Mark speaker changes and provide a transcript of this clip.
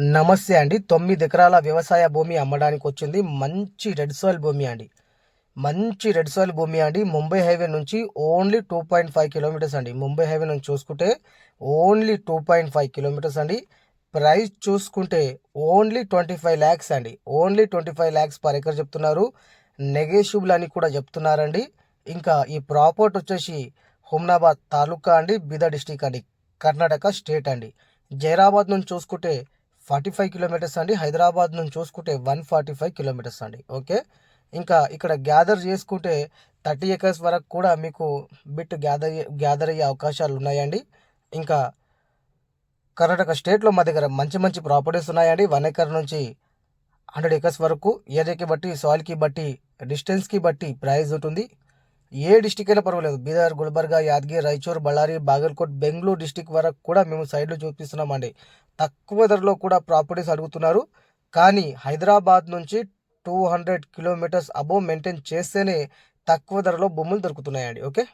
Speaker 1: నమస్తే అండి. తొమ్మిది ఎకరాల వ్యవసాయ భూమి అమ్మడానికి వచ్చింది. మంచి రెడ్ సాయిల్ భూమి అండి. మంచి రెడ్ సాయిల్ భూమి అండి. ముంబై హైవే నుంచి only two point five kilometres అండి. ముంబై హైవే నుంచి చూసుకుంటే only two point five kilometres అండి. ప్రైస్ చూసుకుంటే ఓన్లీ ట్వంటీ ఫైవ్ ల్యాక్స్ అండి. Only twenty five lakhs per acre చెప్తున్నారు. నెగేషియబుల్ అని కూడా చెప్తున్నారండి. ఇంకా ఈ ప్రాపర్టీ వచ్చేసి హుమ్నాబాద్ తాలూకా అండి. బీదర్ డిస్టిక్ అండి. కర్ణాటక స్టేట్ అండి. జైరాబాద్ నుంచి చూసుకుంటే ఫార్టీ ఫైవ్ కిలోమీటర్స్ అండి. హైదరాబాద్ నుంచి చూసుకుంటే వన్ ఫార్టీ ఫైవ్ కిలోమీటర్స్ అండి. ఓకే? ఇంకా ఇక్కడ గ్యాదర్ చేసుకుంటే థర్టీ ఎకర్స్ వరకు కూడా మీకు బిట్ గ్యాదర్ గ్యాదర్ అయ్యే అవకాశాలు ఉన్నాయండి. ఇంకా కర్ణాటక స్టేట్లో మా దగ్గర మంచి మంచి ప్రాపర్టీస్ ఉన్నాయండి. వన్ ఎకర్ నుంచి హండ్రెడ్ ఎకర్స్ వరకు ఏరియాకి బట్టి సాయిల్కి బట్టి డిస్టెన్స్కి బట్టి ప్రైస్ ఉంటుంది. ఏ డిస్టిక్ అయినా పర్వాలేదు. బీదర్ గుల్బర్గా యాదగిరి రాయచూర్ బళ్ళారి బాగల్కోట్ బెంగళూరు డిస్టిక్ వరకు కూడా మేము సైడ్లో చూపిస్తున్నామండి. తక్కువ ధరలో కూడా ప్రాపర్టీస్ అడుగుతున్నారు. కానీ హైదరాబాద్ నుంచి two hundred kilometres above maintain చేస్తేనే తక్కువ ధరలో భూములు దొరుకుతున్నాయండి. ఓకే?